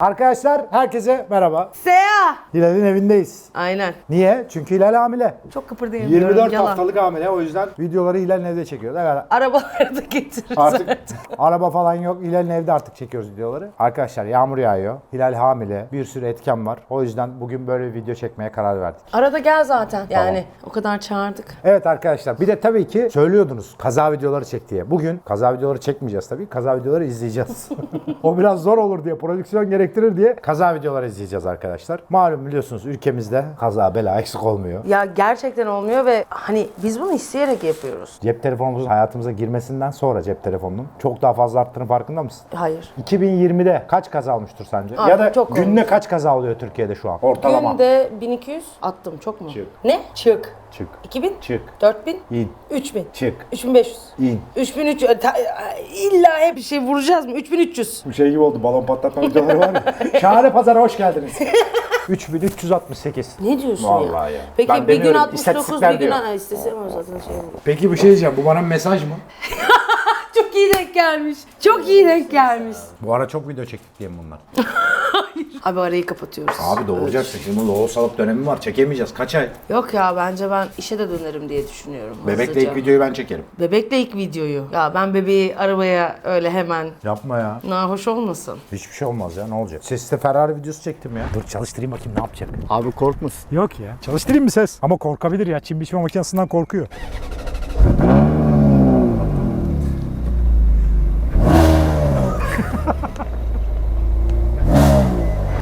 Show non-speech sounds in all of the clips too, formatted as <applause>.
Arkadaşlar herkese merhaba. Seya. Hilal'in evindeyiz. Aynen. Niye? Çünkü Hilal hamile. Çok kıpırdayamıyorum. 24 yalan. haftalık hamile o yüzden videoları Hilal'in evde çekiyoruz. Evet. Arabaları da getiririz. Artık <laughs> araba falan yok. Hilal'in evde artık çekiyoruz videoları. Arkadaşlar yağmur yağıyor. Hilal hamile. Bir sürü etken var. O yüzden bugün böyle bir video çekmeye karar verdik. Arada gel zaten. Yani o kadar çağırdık. Evet arkadaşlar bir de tabii ki söylüyordunuz kaza videoları çek diye. Bugün kaza videoları çekmeyeceğiz tabii. Kaza videoları izleyeceğiz. <laughs> <laughs> o biraz zor olur diye, prodüksiyon gerektirir diye kaza videoları izleyeceğiz arkadaşlar. Malum biliyorsunuz ülkemizde kaza bela eksik olmuyor. Ya gerçekten olmuyor ve hani biz bunu isteyerek yapıyoruz. Cep telefonumuzun hayatımıza girmesinden sonra cep telefonunun çok daha fazla arttığını farkında mısın? Hayır. 2020'de kaç kaza olmuştur sence? Abi, ya da çok günde kaç kaza oluyor Türkiye'de şu an? Ortalama. Günde 1200 attım çok mu? Çık. Ne? Çık. Çık. 2000? Çık. 4000? İn. 3000. Çık. 3500. İn. 3300. Ta- İlla hep bir şey vuracağız mı? 3300. Bu şey gibi oldu balon patlatma videoları var ya. <laughs> Şahane Pazar'a hoş geldiniz. <laughs> 3368. Ne diyorsun Vallahi ya? ya. Peki Ben bir gün demiyorum, 69 istatistikler bir gün... diyor. Ha, istesem o zaten şey olur. Peki bir şey diyeceğim. Bu bana mesaj mı? <laughs> İyi denk gelmiş. Çok iyi denk gelmiş. Bu ara çok video çektik diye mi bunlar? <laughs> Abi arayı kapatıyoruz. Abi doğuracaksın. Şimdi loğusalıp dönemi var. Çekemeyeceğiz. Kaç ay? Yok ya bence ben işe de dönerim diye düşünüyorum. Bebekle hızlıca. ilk videoyu ben çekerim. Bebekle ilk videoyu. Ya ben bebeği arabaya öyle hemen Yapma ya. nahoş olmasın. Hiçbir şey olmaz ya. Ne olacak? Sesli Ferrari videosu çektim ya. Dur çalıştırayım bakayım ne yapacak. Abi korkmasın. Yok ya. Çalıştırayım mı ses? Ama korkabilir ya. Çim biçme makinesinden korkuyor.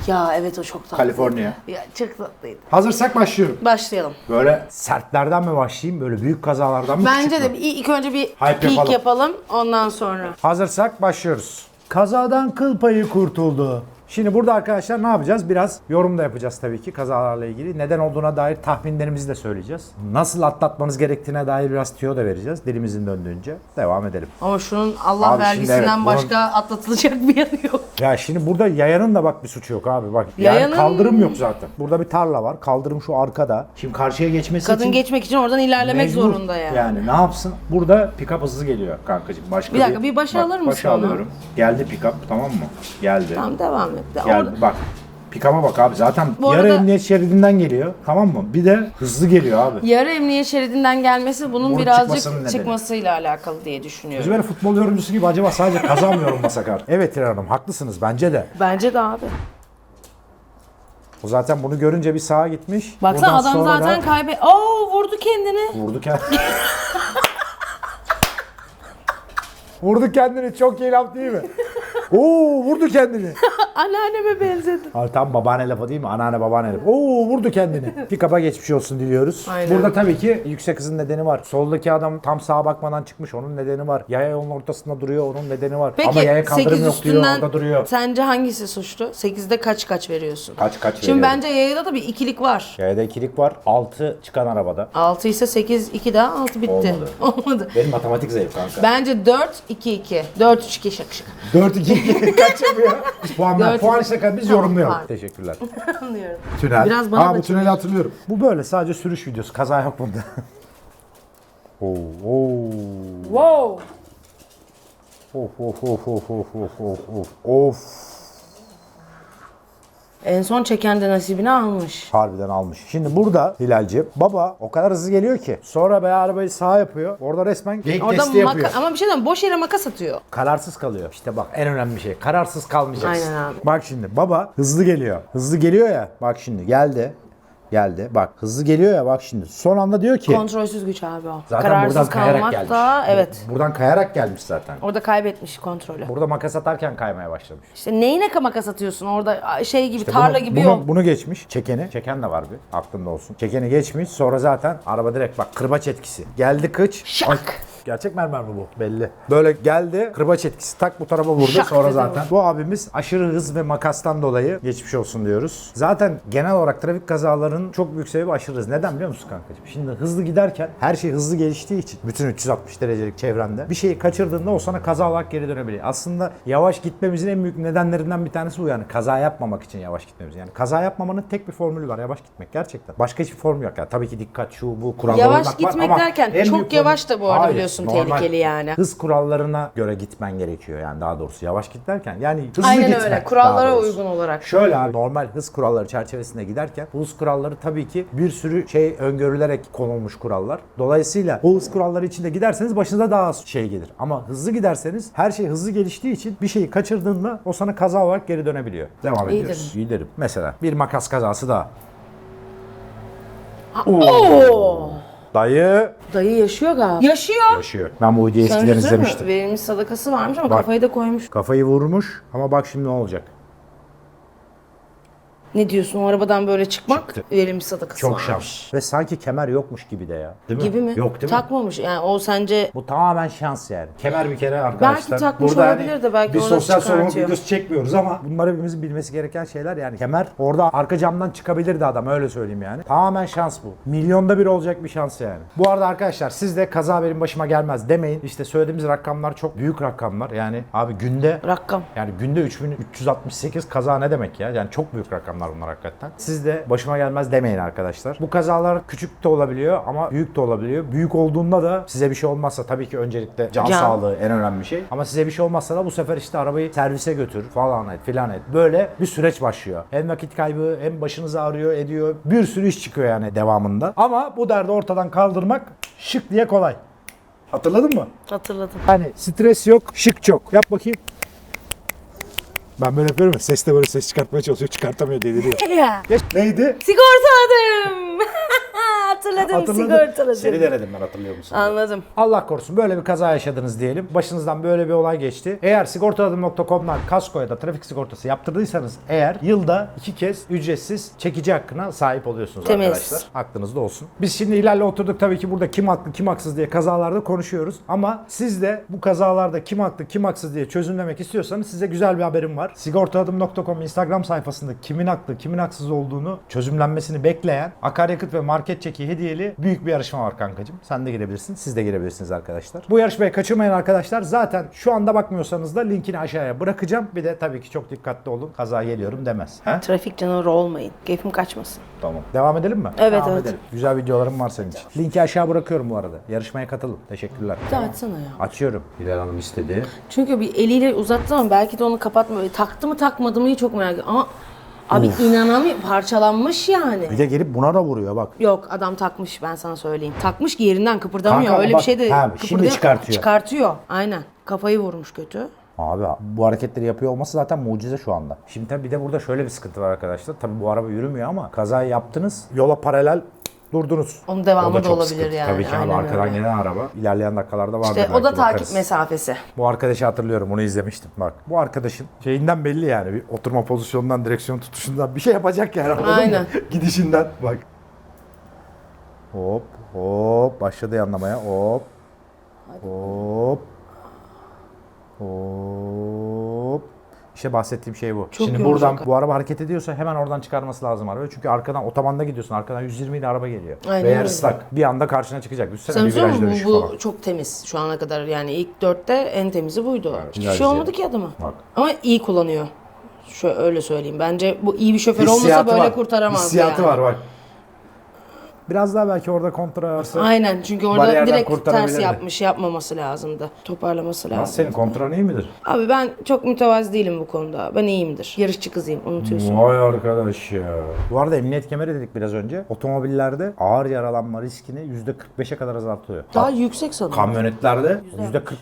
Ya evet o çok tatlı. Kaliforniya. Ya çok tatlıydı. Hazırsak başlıyorum. Başlayalım. Böyle sertlerden mi başlayayım? Böyle büyük kazalardan mı? Bence de bir- ilk önce bir Hype peek yapalım. yapalım. Ondan sonra. Hazırsak başlıyoruz. Kazadan kıl payı kurtuldu. Şimdi burada arkadaşlar ne yapacağız? Biraz yorum da yapacağız tabii ki kazalarla ilgili. Neden olduğuna dair tahminlerimizi de söyleyeceğiz. Nasıl atlatmanız gerektiğine dair biraz tüyo da vereceğiz dilimizin döndüğünce. Devam edelim. Ama şunun Allah Abi şimdi vergisinden evet, bunun- başka atlatılacak bir yanı yok. Ya şimdi burada yayanın da bak bir suçu yok abi bak. Yani Yayanın- kaldırım yok zaten. Burada bir tarla var. Kaldırım şu arkada. Şimdi karşıya geçmesi Kadın için geçmek için oradan ilerlemek mecbur. zorunda yani. Yani ne yapsın? Burada pick-up hızlı geliyor kankacığım. Başka Bir dakika, bir başa alır mısın Başa onu? alıyorum. Geldi pick-up tamam mı? Geldi. Tamam devam et. De- Geldi orada- bak. Pikama bak abi zaten Bu yarı arada- emniyet şeridinden geliyor tamam mı? Bir de hızlı geliyor abi. Yarı emniyet şeridinden gelmesi bunun Bunun birazcık çıkmasının nedeni. çıkmasıyla alakalı diye düşünüyorum. Biz böyle futbol yorumcusu gibi acaba sadece kazan mı yorumlasak artık? Evet İrem Hanım haklısınız bence de. Bence de abi. O zaten bunu görünce bir sağa gitmiş. Baksana Buradan adam sonra zaten da kaybe... Oo vurdu kendini. vurdu kendini. <laughs> vurdu kendini çok iyi laf değil mi? <laughs> Oo vurdu kendini. <laughs> Anneanneme benzedi. Abi tam babaanne lafı değil mi? Anneanne babaanne lafı. Oo vurdu kendini. <laughs> Pick-up'a geçmiş olsun diliyoruz. Aynen. Burada tabii ki yüksek hızın nedeni var. Soldaki adam tam sağa bakmadan çıkmış. Onun nedeni var. Yaya yolun ortasında duruyor. Onun nedeni var. Peki Ama yaya kaldırım 8 yok diyor. üstünden Orada duruyor. sence hangisi suçlu? 8'de kaç kaç veriyorsun? Kaç kaç Şimdi veriyorum. bence yayada da bir ikilik var. Yayada ikilik var. 6 çıkan arabada. 6 ise 8 2 daha 6 bitti. Olmadı. <laughs> Olmadı. Benim matematik zayıf kanka. Bence 4 2 2. 4 3 2 şak şak. 4 2 <laughs> Kaç yapıyor? Puanlar. Dört. Puan şaka biz yorumluyoruz. Teşekkürler. <laughs> Anlıyorum. Tünel. Biraz bana Aa, da bu tüneli hatırlıyorum. Bu böyle sadece sürüş videosu. Kaza yok bunda. <laughs> Oo, oo. Wow. Of of of of of of of of. En son çeken de nasibini almış. Harbiden almış. Şimdi burada Hilalci baba o kadar hızlı geliyor ki sonra be arabayı sağa yapıyor. Orada resmen geyik Orada testi yapıyor. maka- ama bir şey diyeyim boş yere makas atıyor. Kararsız kalıyor. İşte bak en önemli şey. Kararsız kalmayacaksın. Aynen abi. Bak şimdi baba hızlı geliyor. Hızlı geliyor ya. Bak şimdi geldi. Geldi. Bak hızlı geliyor ya bak şimdi. Son anda diyor ki Kontrolsüz güç abi o. zaten Kararsız buradan kayarak kalmak gelmiş. da evet. Buradan kayarak gelmiş zaten. Orada kaybetmiş kontrolü. Burada makas atarken kaymaya başlamış. İşte neyine makas atıyorsun orada şey gibi tarla bunu, gibi bunu, yol. Bunu geçmiş. Çekeni. Çeken de var bir. Aklında olsun. Çekeni geçmiş. Sonra zaten araba direkt bak kırbaç etkisi. Geldi kıç. Şak. Gerçek mermer mi bu? Belli. Böyle geldi kırbaç etkisi tak bu tarafa vurdu Şak sonra dedi zaten. Bu abimiz aşırı hız ve makastan dolayı geçmiş olsun diyoruz. Zaten genel olarak trafik kazalarının çok büyük sebebi aşırı hız. Neden biliyor musun kankacığım? Şimdi hızlı giderken her şey hızlı geliştiği için bütün 360 derecelik çevrende bir şeyi kaçırdığında o sana kaza olarak geri dönebiliyor. Aslında yavaş gitmemizin en büyük nedenlerinden bir tanesi bu yani kaza yapmamak için yavaş gitmemiz. Yani kaza yapmamanın tek bir formülü var yavaş gitmek gerçekten. Başka hiçbir formül yok. Yani tabii ki dikkat şu bu kurallara Yavaş uymak var gitmek ama derken en çok büyük yavaş da bu arada Hayır. biliyorsun. Biliyorsun tehlikeli yani. Hız kurallarına göre gitmen gerekiyor yani daha doğrusu yavaş git derken yani hızlı Aynen gitmek öyle. Kurallara uygun olarak. Şöyle abi normal hız kuralları çerçevesinde giderken bu hız kuralları tabii ki bir sürü şey öngörülerek konulmuş kurallar. Dolayısıyla bu hız kuralları içinde giderseniz başınıza daha az şey gelir. Ama hızlı giderseniz her şey hızlı geliştiği için bir şeyi kaçırdığında o sana kaza olarak geri dönebiliyor. Devam İyi ediyoruz. İyi derim. Mesela bir makas kazası daha. Oo. Dayı Dayı yaşıyor galiba. Yaşıyor. yaşıyor. Ben bu videoyu Sana eskiden izlemiştim. Verilmiş sadakası varmış ama Bak. kafayı da koymuş. Kafayı vurmuş ama bak şimdi ne olacak. Ne diyorsun o arabadan böyle çıkmak? Çıktı. Verilmiş sadakası Çok varmış. şans. Ve sanki kemer yokmuş gibi de ya. Değil mi? Gibi mi? Yok değil mi? Takmamış. Yani o sence Bu tamamen şans yani. Kemer bir kere arkadaşlar. takmış Burada olabilir hani de belki bir sosyal sorumluluk çıkartıyor. videosu çekmiyoruz ama bunlar hepimizin bilmesi gereken şeyler yani. Kemer orada arka camdan çıkabilirdi adam öyle söyleyeyim yani. Tamamen şans bu. Milyonda bir olacak bir şans yani. Bu arada arkadaşlar siz de kaza benim başıma gelmez demeyin. İşte söylediğimiz rakamlar çok büyük rakamlar. Yani abi günde rakam? yani günde 3368 kaza ne demek ya? Yani çok büyük rakamlar bunlar hakikaten. Siz de başıma gelmez demeyin arkadaşlar. Bu kazalar küçük de olabiliyor ama büyük de olabiliyor. Büyük olduğunda da size bir şey olmazsa tabii ki öncelikle can, Can. sağlığı en önemli şey. Ama size bir şey olmazsa da bu sefer işte arabayı servise götür falan et filan et. Böyle bir süreç başlıyor. Hem vakit kaybı hem başınız ağrıyor ediyor. Bir sürü iş çıkıyor yani devamında. Ama bu derdi ortadan kaldırmak şık diye kolay. Hatırladın mı? Hatırladım. Hani stres yok, şık çok. Yap bakayım. Ben böyle yapıyorum ya, ses de böyle ses çıkartmaya çalışıyor, çıkartamıyor deliriyor. Ya. Geç. Neydi? Sigortaladım. Hatırladım, Hatırladım. sigortaladım. Seni denedim ben hatırlıyor musun? Anladım. Allah korusun böyle bir kaza yaşadınız diyelim. Başınızdan böyle bir olay geçti. Eğer sigortaladım.com'dan kasko ya da trafik sigortası yaptırdıysanız eğer yılda iki kez ücretsiz çekici hakkına sahip oluyorsunuz Temiz. arkadaşlar. Aklınızda olsun. Biz şimdi ilerle oturduk tabii ki burada kim haklı kim haksız diye kazalarda konuşuyoruz. Ama siz de bu kazalarda kim haklı kim haksız diye çözümlemek istiyorsanız size güzel bir haberim var. Sigortaladım.com Instagram sayfasında kimin haklı kimin haksız olduğunu çözümlenmesini bekleyen akaryakıt ve market çeki hediyeli büyük bir yarışma var kankacığım. Sen de girebilirsin. Siz de girebilirsiniz arkadaşlar. Bu yarışmaya kaçırmayın arkadaşlar. Zaten şu anda bakmıyorsanız da linkini aşağıya bırakacağım. Bir de tabii ki çok dikkatli olun. Kaza geliyorum demez. He? Trafik canavarı olmayın. Keyfim kaçmasın. Tamam. Devam edelim mi? Evet, Devam evet. edelim. Güzel videolarım var senin için. Linki aşağı bırakıyorum bu arada. Yarışmaya katılın. Teşekkürler. Bir daha açsana ya. Açıyorum. Hilal Hanım istedi. Çünkü bir eliyle uzattı ama belki de onu kapatma. Taktı mı takmadı mı çok merak ediyorum. Ama abi inanamıyorum. Parçalanmış yani. Bir de gelip buna da vuruyor bak. Yok adam takmış ben sana söyleyeyim. Takmış ki yerinden kıpırdamıyor. Kanka, Öyle bak, bir şey de ha, şimdi kıpırdıyor. çıkartıyor. Çıkartıyor. Aynen. Kafayı vurmuş kötü. Abi bu hareketleri yapıyor olması zaten mucize şu anda. Şimdi tabii bir de burada şöyle bir sıkıntı var arkadaşlar. Tabii bu araba yürümüyor ama kazayı yaptınız. Yola paralel durdunuz. Onun devamı O da çok olabilir sıkıntı. yani, Tabii ki abi arkadan öyle. gelen araba ilerleyen dakikalarda vardır İşte o da takip bakarız. mesafesi. Bu arkadaşı hatırlıyorum onu izlemiştim bak. Bu arkadaşın şeyinden belli yani bir oturma pozisyonundan direksiyon tutuşundan bir şey yapacak yani Aynen. <laughs> Gidişinden bak. Hop hop başladı yanlamaya hop. Hop. Hop. İşte bahsettiğim şey bu. Çok Şimdi yoğun buradan bu araba hareket ediyorsa hemen oradan çıkarması lazım arabayı. Çünkü arkadan otobanda gidiyorsun. Arkadan 120 ile araba geliyor. Aynen Ve yer öyle. ıslak. Bir anda karşına çıkacak. Üstüne Sen bir viraj dönüşü bu, falan. bu çok temiz şu ana kadar yani ilk dörtte en temizi buydu. Hiçbir viraj şey olmadı diye. ki adama. Bak. Ama iyi kullanıyor. Şöyle öyle söyleyeyim. Bence bu iyi bir şoför olmasa Hissiyatı böyle var. kurtaramaz Hissiyatı yani. var bak. Biraz daha belki orada kontra arası. Aynen çünkü orada Bariyerden direkt ters yapmış yapmaması lazımdı. Toparlaması Nasıl lazım. senin kontran iyi midir? Abi ben çok mütevazi değilim bu konuda. Ben iyiyimdir. Yarışçı kızıyım unutuyorsun. Vay arkadaş ya. Bu arada emniyet kemeri dedik biraz önce. Otomobillerde ağır yaralanma riskini %45'e kadar azaltıyor. Daha yüksek sanırım. Kamyonetlerde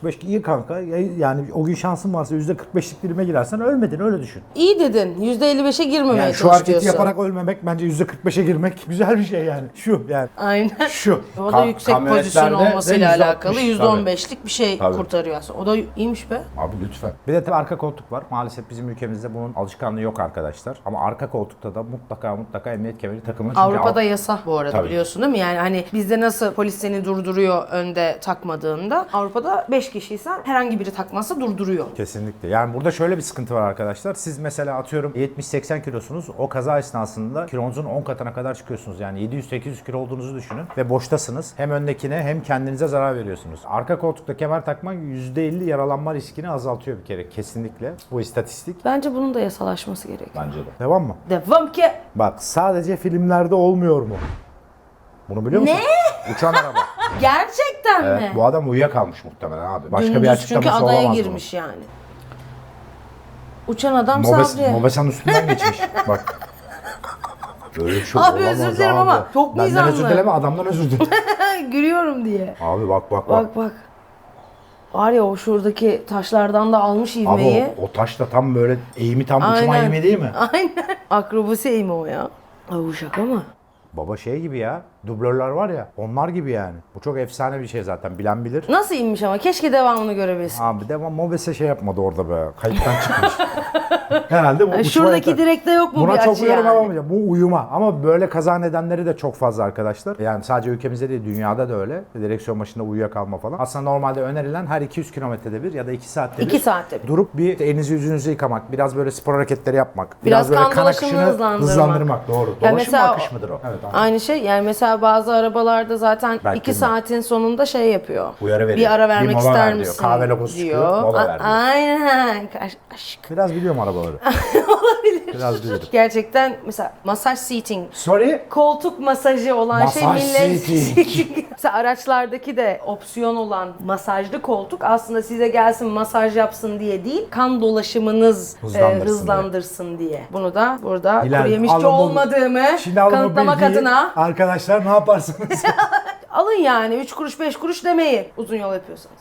%45 iyi kanka. Yani o gün şansın varsa %45'lik dilime girersen ölmedin öyle düşün. İyi dedin. %55'e girmemeye Yani şu çalış hareketi diyorsun. yaparak ölmemek bence %45'e girmek güzel bir şey yani. Şu yani. Aynen. Şu. <laughs> O da Ka- yüksek kamyonetlerde pozisyon de olmasıyla %60 alakalı tabii. %15'lik bir şey Tabii. kurtarıyor aslında. O da iyiymiş be. Abi lütfen. Bir de tabii arka koltuk var. Maalesef bizim ülkemizde bunun alışkanlığı yok arkadaşlar. Ama arka koltukta da mutlaka mutlaka emniyet kemeri takımı. Çünkü Avrupa'da Av- yasa bu arada Tabii. biliyorsun değil mi? Yani hani bizde nasıl polis seni durduruyor önde takmadığında Avrupa'da 5 kişiysen herhangi biri takmazsa durduruyor. Kesinlikle. Yani burada şöyle bir sıkıntı var arkadaşlar. Siz mesela atıyorum 70-80 kilosunuz. O kaza esnasında kilonuzun 10 katına kadar çıkıyorsunuz. Yani 700-800 kilo olduğunuzu düşünün. Ve boştasınız. Hem öndekine hem kendinize zarar veriyorsunuz. Arka koltukta kemer takmak %50 yaralanma riskini azaltıyor bir kere. Kesinlikle. Bu istatistik. Bence bunun da yasalaşması gerekiyor. Bence de. Devam mı? Devam ki. Bak sadece filmlerde olmuyor mu? Bunu biliyor musun? Ne? Uçan araba. <laughs> Gerçekten Evet, mi? bu adam uyuyakalmış muhtemelen abi. Başka bir açıklaması çünkü adaya olamaz girmiş yani. Uçan adam bunun. Mobes, Sabri. Mobesan üstünden geçmiş. <laughs> Bak. Böyle bir şey Abi olamaz özür dilerim abi. ama çok Benden mizanlı. özür dileme adamdan özür dile. <laughs> Gülüyorum diye. abi bak bak bak. Bak bak. Var ya o şuradaki taşlardan da almış ivmeyi. Abi o, o taş da tam böyle eğimi tam uçma Aynen. eğimi değil mi? <laughs> Aynen. Akrobasi eğimi o ya. Ay bu şaka mı? Baba şey gibi ya. Dublörler var ya. Onlar gibi yani. Bu çok efsane bir şey zaten. Bilen bilir. Nasıl inmiş ama keşke devamını görebilsin. Abi devam Mobese şey yapmadı orada be. Kayıptan çıkmış. <laughs> Herhalde bu uçma Şuradaki yeter. direkte yok mu Buna bir çok açı uyarım yani? yapamayacağım. Bu uyuma. Ama böyle kaza nedenleri de çok fazla arkadaşlar. Yani sadece ülkemizde değil dünyada da öyle. Direksiyon başında uyuyakalma falan. Aslında normalde önerilen her 200 kilometrede bir ya da 2 saatte bir. İki saatte bir. Durup bir elinizi yüzünüzü yıkamak. Biraz böyle spor hareketleri yapmak. Biraz böyle kan akışını hızlandırmak. hızlandırmak. Doğru. Dolaşım mesela mı akış mıdır o? Evet. Aynen. Aynı şey yani mesela bazı arabalarda zaten Belki iki saatin sonunda şey yapıyor. Uyarı veriyor. Bir ara vermek mola ister ver diyor. misin? Kahve logosu çıkıyor, diyor. mola A- ver diyor. Aynen. Aş- Aşk. Biraz biliyorum arabaları. <laughs> Olabilir. Biraz bilirim. Gerçekten mesela masaj seating Sorry. koltuk masajı olan şey Masaj millet seating. <laughs> mesela araçlardaki de opsiyon olan masajlı koltuk aslında size gelsin masaj yapsın diye değil kan dolaşımınız Hızlandırsın e, hızlandırsın diye. Bunu da burada Hilal, kuru yemişçi alın bu- olmadığımı Şimdi alın bu kanıtlamak bilgiyi. Adına Arkadaşlar ne yaparsınız? <laughs> alın yani 3 kuruş 5 kuruş demeyi uzun yol yapıyorsanız.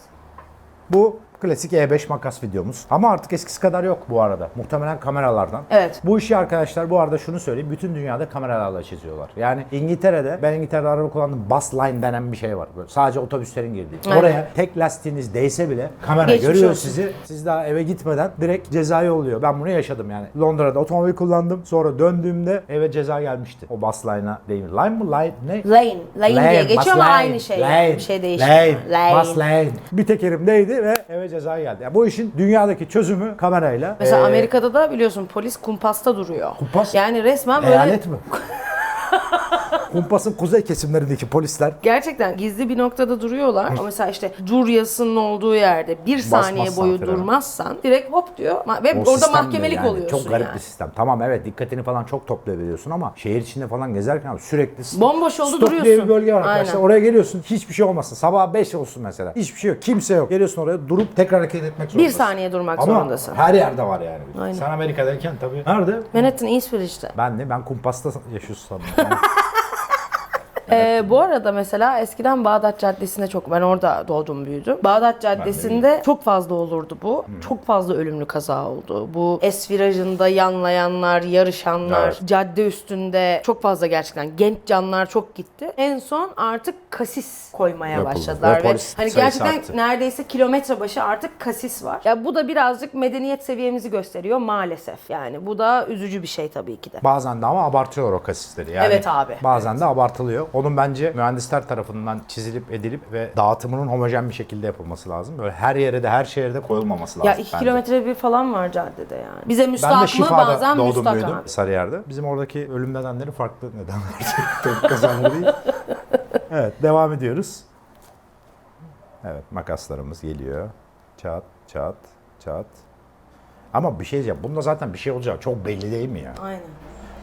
Bu klasik E5 makas videomuz. Ama artık eskisi kadar yok bu arada. Muhtemelen kameralardan. Evet. Bu işi arkadaşlar bu arada şunu söyleyeyim. Bütün dünyada kameralarla çiziyorlar. Yani İngiltere'de ben İngiltere'de araba kullandım. Bus line denen bir şey var. Böyle sadece otobüslerin girdiği. Aynen. Oraya tek lastiğiniz değse bile kamera Geçmiş görüyor olsun. sizi. Siz daha eve gitmeden direkt ceza yolluyor. Ben bunu yaşadım yani. Londra'da otomobil kullandım. Sonra döndüğümde eve ceza gelmişti. O bus line'a değil. Line mı? Line ne? Lane, lane, diye bus geçiyor ama lane, aynı şey. yani. lane, Bir şey değişmiyor. Lane, Lane. bus lane. Bir tekerimdeydi ve eve ceza geldi. Yani bu işin dünyadaki çözümü kamerayla. Mesela Ee, Amerika'da da biliyorsun polis kumpasta duruyor. Kumpas? Yani resmen böyle Eyalet mi? <laughs> Kumpas'ın kuzey kesimlerindeki polisler Gerçekten gizli bir noktada duruyorlar. Ama mesela işte dur yazısının olduğu yerde bir saniye boyu frene. durmazsan direkt hop diyor. Ma- Ve O orada mahkemelik yani oluyorsun Çok garip yani. bir sistem. Tamam evet dikkatini falan çok toplayabiliyorsun ama şehir içinde falan gezerken abi sürekli st- Bomboş yolda stop diye duruyorsun. bir bölge var arkadaşlar. Aynen. Oraya geliyorsun hiçbir şey olmasın. Sabah 5 olsun mesela. Hiçbir şey yok. Kimse yok. Geliyorsun oraya durup tekrar hareket etmek zorundasın. saniye durmak ama zorundasın. her yerde var yani. Aynen. Sen Amerika'dayken tabii. Nerede? Manhattan East Village'de. Ben de ben kumpasta yaşıyorsun sandım. <laughs> Ee, bu arada mesela eskiden Bağdat Caddesi'nde çok ben orada doğdum büyüdüm. Bağdat Caddesi'nde çok fazla olurdu bu. Çok fazla ölümlü kaza oldu. Bu es virajında yanlayanlar, yarışanlar, Evet. cadde üstünde çok fazla gerçekten genç canlar çok gitti. En son artık kasis koymaya Yapıldı. başladılar Ve ve hani gerçekten arttı. neredeyse kilometre başı artık kasis var. Ya bu da birazcık medeniyet seviyemizi gösteriyor maalesef. Yani bu da üzücü bir şey tabii ki de. Bazen de ama abartıyorlar o kasisleri. Yani Evet abi. Bazen de abartılıyor. Onun bence mühendisler tarafından çizilip edilip ve dağıtımının homojen bir şekilde yapılması lazım. Böyle her yere de her şehirde koyulmaması lazım. Ya iki bence. kilometre bir falan var caddede yani. Bize Ben de müstahak mı bazen doğdum müstahak büyüdüm abi. Sarıyer'de. Bizim oradaki ölüm nedenleri farklı nedenler. <laughs> Değil. Evet devam ediyoruz. Evet makaslarımız geliyor. Çat çat çat. Ama bir şey diyeceğim. Bunda zaten bir şey olacak. Çok belli değil mi ya? Aynen.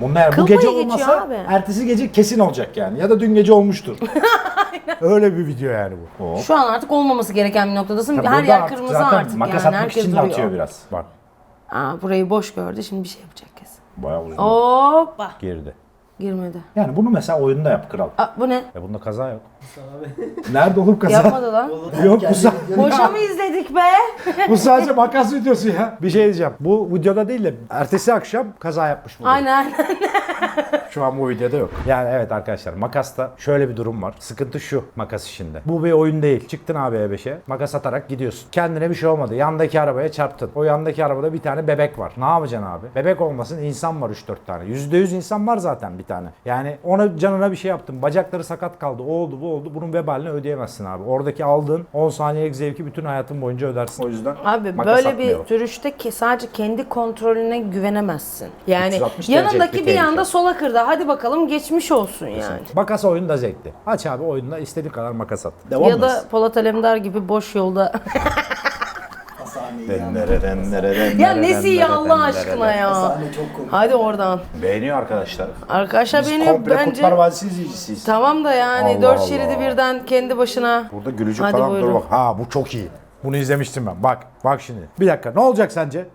Bunda eğer bu Kıl gece payı geçiyor olmasa abi. ertesi gece kesin olacak yani. Ya da dün gece olmuştur. <laughs> Öyle bir video yani bu. O. Şu an artık olmaması gereken bir noktadasın. Tabii Her burada yer artık kırmızı zaten artık makas yani. atmak Herkes için de duruyor. atıyor biraz. Bak Aa, burayı boş gördü. Şimdi bir şey yapacak kesin. bayağı uzun Hoppa. girdi. Girmedi. Yani bunu mesela oyunda yap kral. Aa, bu ne? Ya bunda kaza yok. <laughs> Nerede oğlum kaza? Yapmadı lan. Yok bu, sa- Boşa mı izledik be? <laughs> bu sadece makas videosu ya. Bir şey diyeceğim. Bu videoda değil de ertesi akşam kaza yapmış bu. aynen aynen. <laughs> Şu an bu videoda yok. Yani evet arkadaşlar makasta şöyle bir durum var. Sıkıntı şu makas işinde. Bu bir oyun değil. Çıktın abi E5'e makas atarak gidiyorsun. Kendine bir şey olmadı. Yandaki arabaya çarptın. O yandaki arabada bir tane bebek var. Ne yapacaksın abi? Bebek olmasın insan var 3-4 tane. %100 insan var zaten bir tane. Yani ona canına bir şey yaptın. Bacakları sakat kaldı. O oldu bu oldu. Bunun vebalini ödeyemezsin abi. Oradaki aldığın 10 saniyelik zevki bütün hayatın boyunca ödersin. O yüzden Abi makas böyle atmayalım. bir sürüşte ki sadece kendi kontrolüne güvenemezsin. Yani 360 derecelik yanındaki bir bir tehlike. anda sola kırdı. Hadi bakalım geçmiş olsun yani. Makas oyunu da zevkli. Aç abi oyunda istediğin kadar makas at. Devam Ya mıyız? da Polat Alemdar gibi boş yolda <laughs> Ya nesi iyi Allah aşkına ya. Hadi oradan. Beğeniyor arkadaşlar. Arkadaşlar Biz benim komple bence... Kurtlar Vadisi izleyicisiyiz. Tamam da yani Allah dört Allah. şeridi birden kendi başına. Burada gülücük Hadi falan dur buyurun. bak. Ha bu çok iyi. Bunu izlemiştim ben. Bak bak şimdi. Bir dakika ne olacak sence?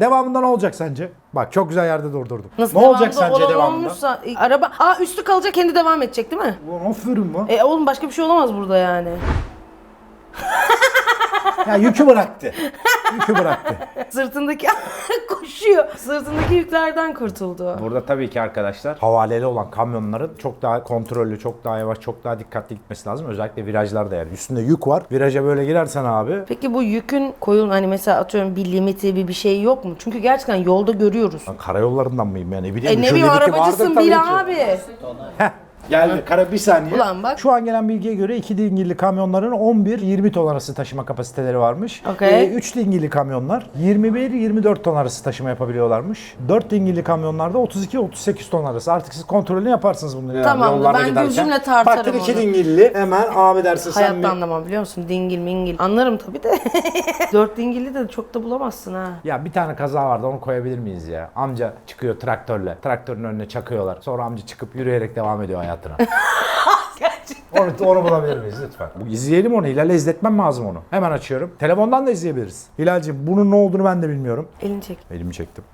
Devamında ne olacak sence? Bak çok güzel yerde durdurdum. Nasıl ne olacak devamında sence olan devamında? olmuşsa- E, araba aa üstü kalacak kendi devam edecek değil mi? Ulan aferin mi? E oğlum başka bir şey olamaz burada yani. Ya yükü bıraktı. <laughs> yükü <laughs> bıraktı. Sırtındaki <laughs> koşuyor. Sırtındaki yüklerden kurtuldu. Burada tabii ki arkadaşlar havaleli olan kamyonların çok daha kontrollü, çok daha yavaş, çok daha dikkatli gitmesi lazım. Özellikle virajlarda yani. Üstünde yük var. Viraja böyle girersen abi Peki bu yükün koyun hani mesela atıyorum bir limiti bir bir şey yok mu? Çünkü gerçekten yolda görüyoruz. Ben karayollarından mıyım yani? Ne bileyim. E ne şöyle bileyim bir ki vardır arabacısın tabii bil ki. abi. Heh, geldi. Kara bir saniye. Ulan bak. Şu an gelen bilgiye göre 2 dingilli kamyonların 11-20 ton arası taşıma kapasiteleri varmış. Okey. 3 dingilli kamyonlar 21-24 ton arası taşıma yapabiliyorlarmış. 4 dingilli kamyonlarda 32-38 ton arası. Artık siz kontrolünü yaparsınız bunları. yani Tamamdır, yollarda ben giderken. gözümle tartarım Baktın 2 onu. dingilli hemen abi dersin sen Hayatta mi? anlamam biliyor musun? Dingil mingil. Anlarım tabii de. <laughs> Dört dingilli de çok da bulamazsın ha. Ya bir tane kaza vardı onu koyabilir miyiz ya? Amca çıkıyor traktörle. Traktörün önüne çakıyorlar. Sonra amca çıkıp yürüyerek devam ediyor hayatına. <laughs> onu, onu bulabilir miyiz lütfen? Bu, izleyelim onu. Hilal'e izletmem lazım onu. Hemen açıyorum. Telefondan da izleyebiliriz. Hilal'cim bunun ne olduğunu ben de bilmiyorum. Elini çek. Elimi çektim.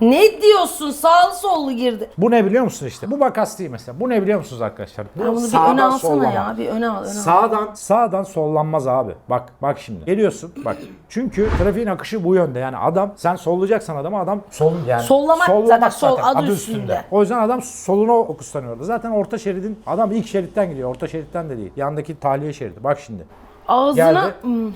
Ne diyorsun? Sağlı sollu girdi. Bu ne biliyor musun işte? Bu makas değil mesela. Bu ne biliyor musunuz arkadaşlar? Bu Ya bunu bir sağdan öne alsana ya. Bir öne al. Öne al. Sağdan sağdan sollanmaz abi. Bak bak şimdi. Geliyorsun bak. Çünkü trafiğin akışı bu yönde. Yani adam sen sollayacaksan adamı adam sol yani Sollamak zaten, sol, adı üstünde. O yüzden adam soluna fokuslanıyor orada. Zaten orta şeridin adam ilk şeritten gidiyor. Orta şeritten de değil. Yandaki tahliye şeridi. Bak şimdi. Ağzına... Geldi. Hmm.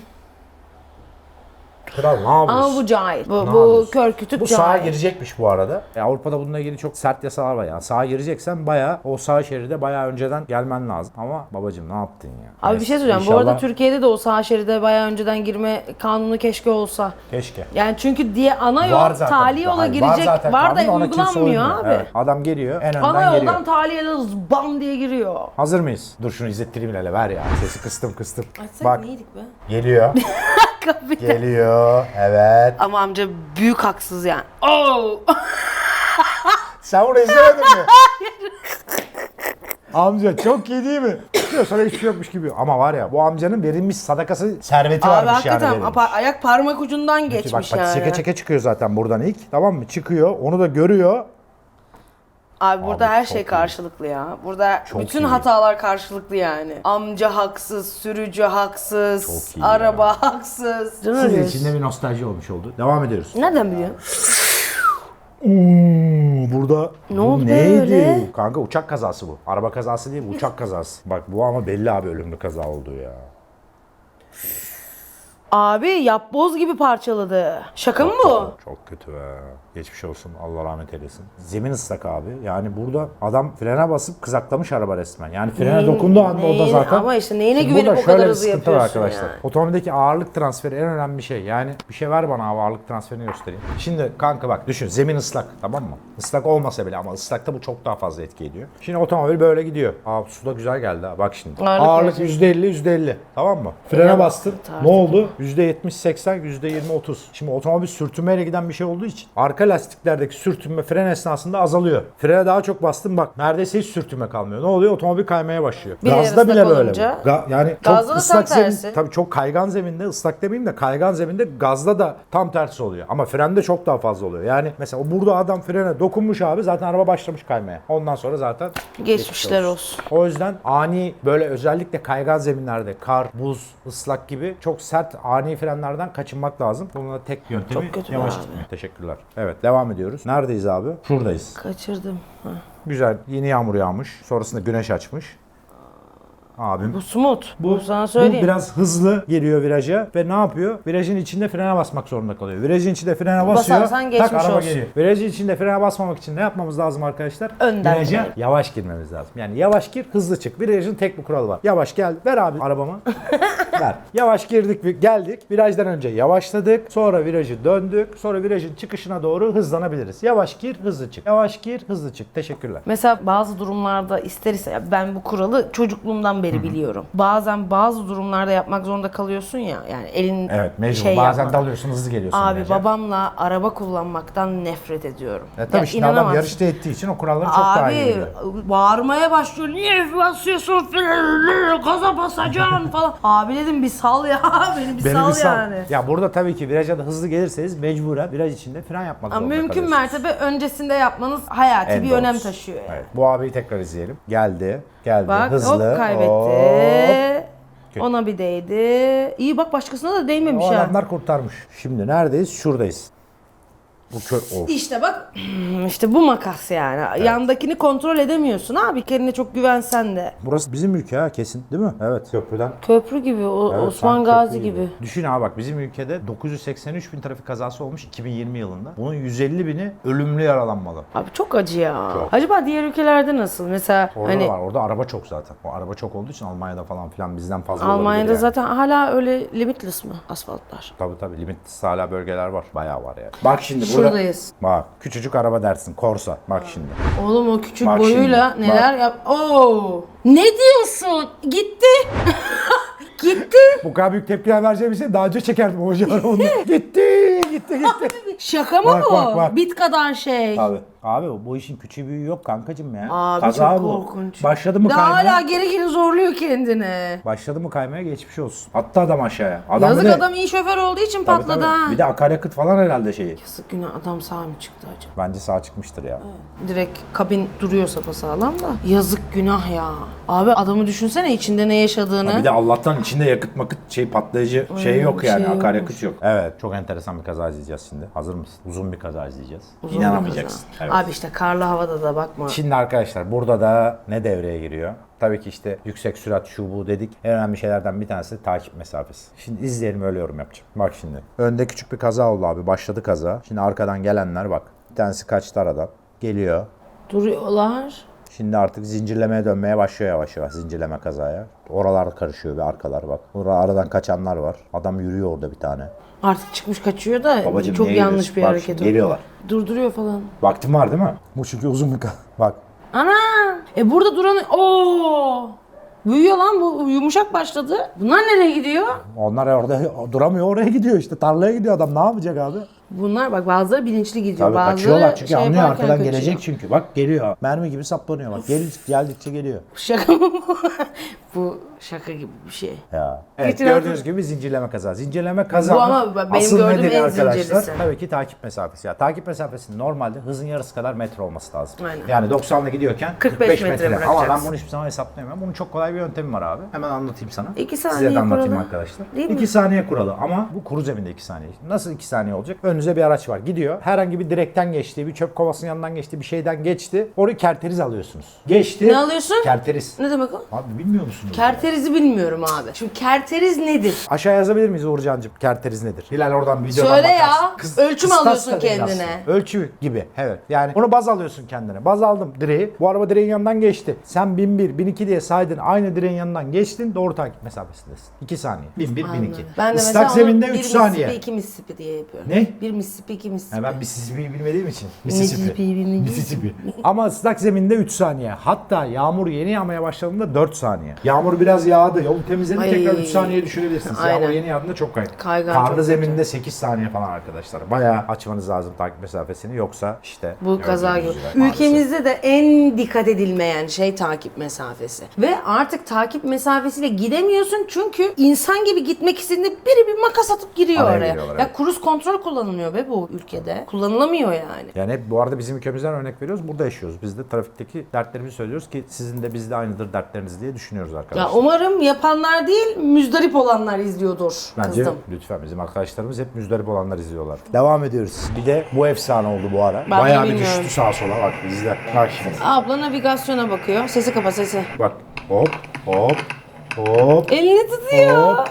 Kral ne Ama yapıyorsun? bu cahil. Bu, Ne bu yapıyorsun? kör kütük Bu sağa cahil. girecekmiş bu arada. E, Avrupa'da bununla ilgili çok sert yasalar var yani. Sağa gireceksen bayağı o sağ şeride bayağı önceden gelmen lazım. Ama babacım ne yaptın ya? Abi bir Neyse, şey söyleyeceğim. Bu arada inşallah- Türkiye'de de o sağ şeride bayağı önceden girme kanunu keşke olsa. Keşke. Yani çünkü diye ana yol Var zaten. tali yola Hayır, girecek. zaten Var, da kanun, ona kimse uygulanmıyor abi. Evet, Adam geliyor en önden Ana geliyor. yoldan taliye bam diye giriyor. Hazır mıyız? Dur şunu izlettireyim hele ver ya. Sesi kıstım kıstım. Açsak Bak neydik be? geliyor. <laughs> Kapıyı. Geliyor. Evet. Ama amca büyük haksız yani. Oh! <laughs> Sen bunu izlemedin mi? Amca çok iyi değil mi? Diyor sonra hiçbir şey yokmuş gibi. Ama var ya bu amcanın verilmiş sadakası serveti Abi varmış hakikaten yani verilmiş. apa- ayak parmak ucundan geçmiş bak bak yani. çeke çeke çıkıyor zaten buradan ilk. Tamam mı? Çıkıyor. Onu da görüyor. Abi burada Abi her çok şey iyi. karşılıklı ya. Burada Çok bütün iyi. hatalar karşılıklı yani. Amca haksız, sürücü haksız, Çok iyi araba haksız. Sizin için de bir nostalji olmuş oldu. Devam ediyoruz. Nereden biliyorsun? Oo, burada Ne bu oldu be öyle? Kanka uçak kazası bu. Araba kazası değil bu uçak kazası. Bak bu ama belli abi ölümlü kaza oldu ya. Abi yapboz gibi parçaladı. Şaka mı bu? Çok kötü be. Geçmiş olsun. Allah rahmet eylesin. Zemin ıslak abi. Yani burada adam frene basıp kızaklamış araba resmen. Yani frene Neyin- dokunduğu anda o da zaten. ama işte neyine Şimdi güvenip burada o kadar şöyle bir hızlı sıkıntı var yapıyorsun arkadaşlar. yani? Otomobildeki ağırlık transferi en önemli şey. Yani bir şey ver bana abi ağırlık transferini göstereyim. Şimdi kanka bak düşün zemin ıslak tamam mı? Islak olmasa bile ama ıslakta bu çok daha fazla etki ediyor. Şimdi otomobil böyle gidiyor. Aa su da güzel geldi ha bak şimdi. Ağırlık Ağırlık verecek. %50 %50 tamam mı? Frene bastın, Ne oldu? %70 80 %20 30. Şimdi otomobil sürtünmeyle giden bir şey olduğu için arka lastiklerdeki sürtünme fren esnasında azalıyor. Frene daha çok bastın bak neredeyse hiç sürtünme kalmıyor. Ne oluyor? Otomobil kaymaya başlıyor. Bir Gazda bile böyle. olunca-. Ga- yani çok ıslak zemin, tabii çok kaygan zeminde ıslak demeyeyim de kaygan zeminde gazda da tam tersi oluyor. Ama frende çok daha fazla oluyor. Yani mesela burada adam frene dokunmuş abi zaten araba başlamış kaymaya. Ondan sonra zaten Geçmişler olsun. o yüzden ani böyle özellikle kaygan zeminlerde kar, buz, ıslak gibi çok sert ani frenlerden kaçınmak lazım. Bunun da tek yöntemi Çok kötü yavaş abi. gitmek. Teşekkürler. Evet devam ediyoruz. Neredeyiz abi? Şuradayız. Kaçırdım. Ha. Güzel. Yeni yağmur yağmış. Sonrasında güneş açmış. Abim Bu smooth. Bu, sana bu söyleyeyim. biraz hızlı geliyor viraja ve ne yapıyor? Virajın içinde frene basmak zorunda kalıyor. Virajın içinde frene basıyor. Basarsan tak araba olsun. geliyor. Virajın içinde frene basmamak için ne yapmamız lazım arkadaşlar? Önden Viraja girelim. yavaş girmemiz lazım. Yani yavaş gir, hızlı çık. Virajın tek bir kuralı var. Yavaş gel. Ver abi arabamı. <laughs> Ver. Yavaş girdik, geldik. Virajdan önce yavaşladık. Sonra virajı döndük. Sonra virajın çıkışına doğru hızlanabiliriz. Yavaş gir, hızlı çık. Yavaş gir, hızlı çık. Teşekkürler. Mesela bazı durumlarda ister ben bu kuralı çocukluğumdan yıllardan beri biliyorum. Bazen bazı durumlarda yapmak zorunda kalıyorsun ya. Yani elin Evet mecbur. şey Bazen yapma. dalıyorsun hızlı geliyorsun. Abi viraja. babamla araba kullanmaktan nefret ediyorum. E tabii Ya şimdi adam inanamazsın. yarışta ettiği için o kuralları çok daha iyi Abi biliyor. bağırmaya başlıyor. Niye basıyorsun falan, gaza basacaksın <laughs> falan. Abi dedim bir sal ya. <laughs> Beni bir Beni sal bir sal. yani. Ya burada tabii ki viraja da hızlı gelirseniz mecburen viraj içinde fren yapmak Ama zorunda mümkün kalıyorsunuz. mertebe öncesinde yapmanız hayati En bir doğrusu. önem taşıyor. Yani. Evet. Bu abiyi tekrar izleyelim. Geldi. Geldi. Bak hızlı. hop kaybetti. Kötü. Ona bir değdi. İyi bak başkasına da değmemiş O ha. adamlar kurtarmış. Şimdi neredeyiz? Şuradayız. Bu kö... Of. İşte bak işte bu makas yani. Yandakini kontrol edemiyorsun abi. Kendine çok güvensen de. Burası bizim ülke ha kesin değil mi? Evet. Köprüden. Köprü gibi, o, Evet, Osman sanki Gazi gibi. Düşün abi bak bizim ülkede 983 bin trafik kazası olmuş 2020 yılında. Bunun 150 bini ölümlü yaralanmalı. Abi çok acı ya. Çok. Acaba diğer ülkelerde nasıl? Mesela Orada hani da var. Orada araba çok zaten. O araba çok olduğu için Almanya'da falan filan bizden fazla Almanya'da yani. zaten hala öyle limitless mı asfaltlar? Tabii tabii limitsiz hala bölgeler var. Bayağı var yani. Bak şimdi burada. Şuradayız. Bak küçücük araba dersin. Corsa. Bak şimdi. Oğlum o küçük Bak boyuyla şimdi, neler yap... Oo! Ne diyorsun? Gitti. <laughs> Gitti. Bu kadar büyük tepkiler vereceğim şey daha önce çekerdim o hocalar onu. <laughs> gitti, gitti, gitti. Şaka mı Bak, bu? bak, bak. Bit kadar şey. Abi, abi bu işin küçüğü büyüğü yok kankacım ya. Abi Kaza çok bu. korkunç. Başladı mı Daha kaymaya? hala geri geri zorluyor kendini. Başladı mı kaymaya geçmiş olsun. Attı adam aşağıya. Adam Yazık bir de, adam iyi şoför olduğu için Tabii, patladı tabii. ha. Bir de akaryakıt falan herhalde şeyi. Yazık günah adam sağ mı çıktı acaba? Bence sağ çıkmıştır ya. Direkt kabin duruyor sapasağlam da. Yazık günah ya. Abi adamı düşünsene içinde ne yaşadığını. Bir de Allah'tan içinde yakıt makıt şey patlayıcı şey yok bir yani şey akaryakıt yok. Evet çok enteresan bir kaza izleyeceğiz şimdi. Hazır mısın? Uzun bir kaza izleyeceğiz. Uzun bir İnanamayacaksın. kaza. Evet. Abi işte karlı havada da bakma. Şimdi arkadaşlar burada da ne devreye giriyor? Tabii ki işte yüksek sürat şu bu dedik. En önemli şeylerden bir tanesi takip mesafesi. Şimdi izleyelim öyle yorum yapacağım. Bak şimdi. Önde küçük bir kaza oldu abi. Başladı kaza. Şimdi arkadan gelenler bak. Bir tanesi kaçtı aradan. Geliyor. Duruyorlar. Şimdi artık zincirlemeye dönmeye başlıyor yavaş yavaş zincirleme kazaya. Oralar karışıyor ve arkalar bak. Burada aradan kaçanlar var. Adam yürüyor orada bir tane. Artık çıkmış kaçıyor da Babacım çok yanlış bir Bak hareket şimdi oldu. geliyorlar. Durduruyor falan. Vaktim var değil mi? Bu çünkü uzun bir kaza. <laughs> Bak. Ana! E burada duran... Oo! Büyüyor lan bu yumuşak başladı. Bunlar nereye gidiyor? Onlar orada duramıyor oraya gidiyor işte. Tarlaya gidiyor adam ne yapacak abi? Bunlar bak bazıları bilinçli gidiyor. Tabii bazıları kaçıyorlar çünkü şey anlıyor arkadan kaçıyor. gelecek çünkü. Bak geliyor. Mermi gibi saplanıyor bak. Gel, geldikçe geliyor. Şaka mı bu? <laughs> bu şaka gibi bir şey. Ya. Evet Geçen gördüğünüz gibi zincirleme kaza. Zincirleme kaza. Bu ama benim asıl gördüğüm nedeni en arkadaşlar zincirlisi. tabii ki takip mesafesi. Ya takip mesafesi normalde hızın yarısı kadar metre olması lazım. Aynen. Yani 90'la gidiyorken 45 45, metre metre. Ama ben bunu hiçbir zaman hesaplayamam. Bunun çok kolay bir yöntemi var abi. Hemen anlatayım sana. İki Size saniye de anlatayım kuralı. arkadaşlar. Değil mi? 2 saniye kuralı ama bu kuru zeminde 2 saniye. Nasıl 2 saniye olacak? Önünüze bir araç var. Gidiyor. Herhangi bir direkten geçti, bir çöp kovasının yanından geçti, bir şeyden geçti. Orayı kerteriz alıyorsunuz. Geçti. Ne alıyorsun? Kerteriz. Ne demek o? Abi bilmiyor musunuz? Kerterizi bilmiyorum abi. Şimdi kerteriz nedir? Aşağı yazabilir miyiz Uğurcan'cığım? Kerteriz nedir? Hilal oradan videodan Söyle bakarsın. ya. Ölçü mü kıstas alıyorsun da değil kendine? aslında. Ölçü gibi. Evet. Yani onu baz alıyorsun kendine. Baz aldım direği. Bu araba direğin yanından geçti. Sen 1001, 1002 diye saydın. Aynı direğin yanından geçtin. Doğru takip mesafesindesin. 2 saniye. 1001, 1002. Ben de Islak mesela zeminde onu 3 bir saniye. Mississippi, iki Mississippi diye yapıyorum. Ne? Bir Mississippi, Mississippi. Ha, ben Mississippi'yi bilmediğim için. Mississippi, Mississippi. Mississippi. <laughs> Ama ıslak zeminde 3 saniye. Hatta yağmur yeni yağmaya başladığında 4 saniye. Yağmur biraz yağdı. Yolu temizledin Ay. tekrar 3 saniye düşürebilirsiniz. Aynen. Yağmur yeni yağdığında çok kaydı. Kaygan Karlı çok kötü. zeminde 8 saniye falan arkadaşlar. Bayağı açmanız lazım takip mesafesini. Yoksa işte Bu kaza gibi. Ülkemizde de en dikkat edilmeyen şey takip mesafesi. Ve artık takip mesafesiyle gidemiyorsun çünkü insan gibi gitmek istediğinde biri bir makas atıp giriyor Araya oraya. Ya evet. kruz kontrol kullanılmıyor be bu ülkede. Kullanılamıyor yani. Yani hep bu arada bizim ülkemizden örnek veriyoruz. Burada yaşıyoruz. Biz de trafikteki dertlerimizi söylüyoruz ki sizin de bizde aynıdır dertleriniz diye düşünüyoruz arkadaşlar. Ya umarım yapanlar değil, müzdarip olanlar izliyordur. Bence Kızdım. lütfen bizim arkadaşlarımız hep müzdarip olanlar izliyorlar. Devam ediyoruz. Bir de bu efsane oldu bu ara. Ben Bayağı bir bilmiyorum. düştü sağa sola bak izle. Bak şimdi. Abla navigasyona bakıyor. Sesi kapa sesi. Bak hop hop hop. Elini tutuyor. Hop.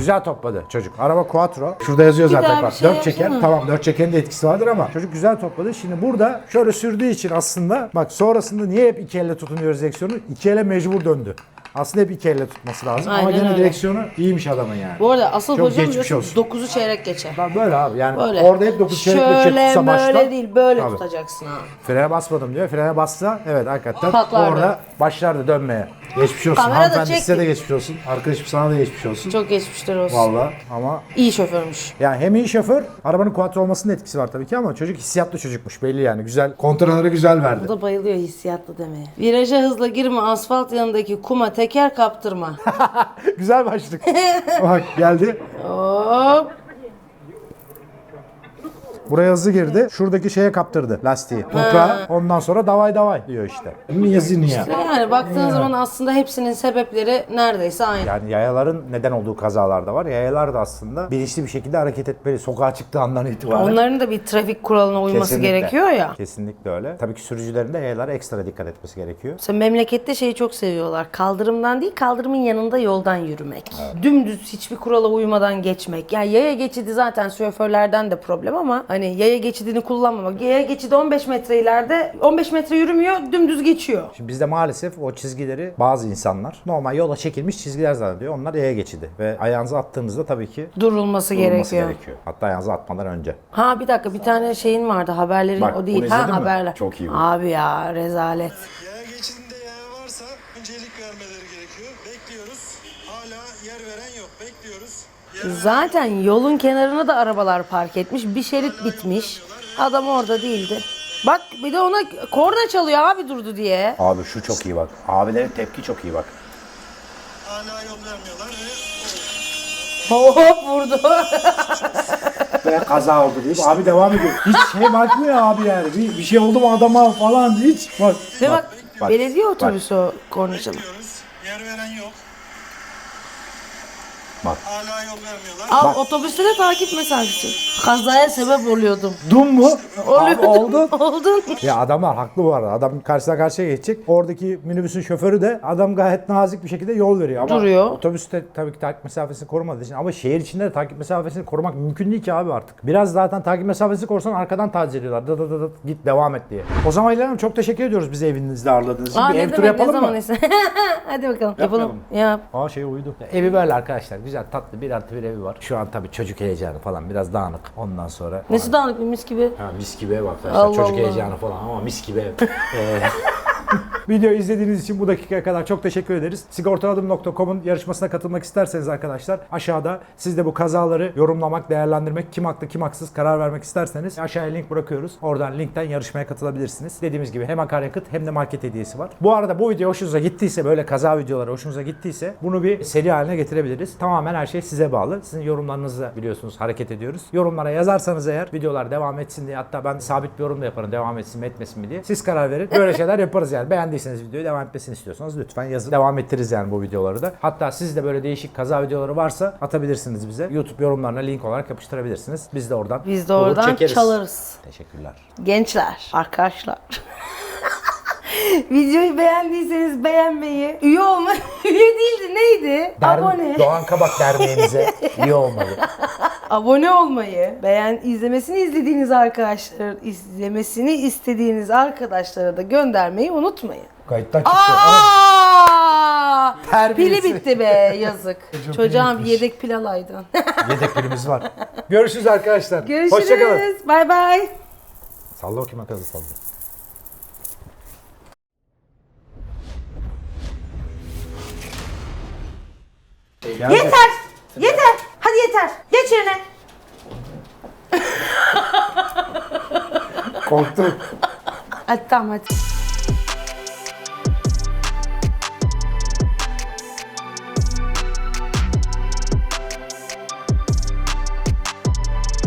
Güzel topladı çocuk. Araba Quattro. Şurada yazıyor Bir zaten daha bir bak. şey dört çeker. yapsana. Tamam dört çekerin de etkisi vardır ama çocuk güzel topladı. Şimdi burada şöyle sürdüğü için aslında bak sonrasında niye hep iki elle tutunuyoruz direksiyonu? İki ele mecbur döndü. Aslında hep iki elle tutması lazım. Ama Aynen gene öyle. direksiyonu iyiymiş adamın yani. Bu arada asıl Çok hocam geçmiş biliyorsun olsun. 9'u çeyrek geçer. Lan böyle abi yani Böyle. orada hep 9 çeyrek geçe Şöyle tutsa başta. böyle değil böyle Tabii. tutacaksın abi. Frene basmadım diyor. Frene bassa evet hakikaten Patlardı. orada başlardı dönmeye. Geçmiş olsun. Kamera da Hanımefendi size çekti. de geçmiş olsun. Arkadaşım sana da geçmiş olsun. Çok geçmişler olsun. Vallahi ama İyi şoförmüş. yani hem iyi şoför, arabanın kuatro olmasının etkisi var tabii ki ama çocuk hissiyatlı çocukmuş belli yani. Güzel, kontrolleri güzel verdi. Bu da bayılıyor hissiyatlı demeye. Viraja hızla girme, asfalt yanındaki kuma teker kaptırma. <laughs> güzel başlık. <laughs> Bak geldi. Hop. Buraya hızlı girdi. Şuradaki şeye kaptırdı lastiği. Toprağa. Ondan sonra davay davay diyor işte. Niye ya? Yani baktığın zaman aslında hepsinin sebepleri neredeyse aynı. Yani yayaların neden olduğu kazalar da var. Yayalar da aslında bilinçli bir şekilde hareket etmeli. Sokağa çıktığı andan itibaren. Onların da bir trafik kuralına uyması Kesinlikle. gerekiyor ya. Kesinlikle öyle. Tabii ki sürücülerin de yayalara ekstra dikkat etmesi gerekiyor. Mesela memlekette şeyi çok seviyorlar. Kaldırımdan değil, kaldırımın yanında yoldan yürümek. Dümdüz hiçbir kurala uymadan geçmek. Yani yaya geçidi zaten şoförlerden de problem ama hani yaya geçidini kullanmamak. Yaya geçidi 15 metre ileride 15 metre yürümüyor, dümdüz geçiyor. Şimdi bizde maalesef o çizgileri bazı insanlar normal yola çekilmiş çizgiler zannediyor. Onlar yaya geçidi. Ve ayağınızı attığınızda tabii ki Durulması durulması gerekiyor. gerekiyor. Hatta ayağınızı atmadan önce. Ha bir dakika bir tane şeyin vardı haberlerin Bak, o değil. onu izledin Ha mi? haberler. Çok iyi bu. Abi ya rezalet. Yaya geçidinde yaya varsa öncelik vermeleri gerekiyor. Bekliyoruz. Hala yer veren yok. Bekliyoruz. Yer Zaten yolun kenarına da arabalar park etmiş. Bir şerit bitmiş. Adam orada değildi. Bak bir de ona korna çalıyor abi durdu diye. Abi şu çok iyi bak. Abilerin tepki çok iyi bak. hala yol vermiyorlar ve <laughs> Hop vurdu. <laughs> Ve kaza oldu deyip abi devam ediyor. Hiç şey bakmıyor abi yani. Bir, bir şey oldu mu adama falan hiç. Bak. Ve bak, bak, belediye otobüsü o korna çalıyor. bekliyoruz. Yer veren yok. Bak. Hala yol vermiyorlar. Al otobüste de takip mesajı. Kazaya sebep oluyordum. Dum mu? Abi oldu. Oldun. Ya adamlar haklı bu arada. Adam karşıdan karşıya geçecek. Oradaki minibüsün şoförü de adam gayet nazik bir şekilde yol veriyor. Ama Duruyor. Otobüste tabii ki takip mesafesini korumadığı için ama şehir içinde de takip mesafesini korumak mümkün değil ki abi artık. Biraz zaten takip mesafesini korsan arkadan taciz ediyorlar. Dı dı dı dı, git devam et diye. O zaman İlhan Hanım çok teşekkür ediyoruz bizi evinizde ağırladığınız için. Aa bir ne ev turu demek ne yapalım zaman mı? ise. <laughs> Hadi bakalım yapalım. Yapmayalım. Yap. Aa şey uydu. Evi böyle arkadaşlar. Güzel tatlı bir artı bir evi var. Şu an tabii çocuk heyecanı falan biraz dağınık. Ondan sonra. Nesi dağınık bir mis gibi. Ha, mis gibi ev arkadaşlar. Allah Çocuk Allah. heyecanı falan ama mis gibi ev. Ee, <laughs> Video izlediğiniz için bu dakikaya kadar çok teşekkür ederiz. Sigortaladım.com'un yarışmasına katılmak isterseniz arkadaşlar aşağıda siz de bu kazaları yorumlamak, değerlendirmek, kim haklı kim haksız karar vermek isterseniz aşağıya link bırakıyoruz. Oradan linkten yarışmaya katılabilirsiniz. Dediğimiz gibi hem akaryakıt hem de market hediyesi var. Bu arada bu video hoşunuza gittiyse böyle kaza videoları hoşunuza gittiyse bunu bir seri haline getirebiliriz. Tamamen her şey size bağlı. Sizin yorumlarınızla biliyorsunuz hareket ediyoruz. Yorumlara yazarsanız eğer videolar devam etsin diye hatta ben sabit bir yorum da yaparım devam etsin mi etmesin mi diye. Siz karar verin. Böyle şeyler yaparız yani. Beğendiyseniz videoyu devam etmesini istiyorsanız lütfen yazın. Devam ettiririz yani bu videoları da. Hatta sizde böyle değişik kaza videoları varsa atabilirsiniz bize. YouTube yorumlarına link olarak yapıştırabilirsiniz. Biz de oradan Biz de oradan çekeriz. çalarız. Teşekkürler. Gençler, arkadaşlar. <laughs> Videoyu beğendiyseniz beğenmeyi, üye olma, <laughs> üye değildi neydi? Abone. Doğan Kabak Derneğimize <laughs> üye olmalı. Abone olmayı, beğen izlemesini izlediğiniz arkadaşlar, izlemesini istediğiniz arkadaşlara da göndermeyi unutmayın. Kayıttan çıktı. Aa! Terbiyesiz. Pili bitti be yazık. <laughs> Çocuğum bir yedek pil alaydın. <laughs> Yedek pilimiz var. Görüşürüz arkadaşlar. Görüşürüz. Hoşçakalın. Bay bay. Salla bakayım akıllı salla. Yeter. Yeter. Hadi yeter. Geç yerine. Korktum. Hadi tamam hadi.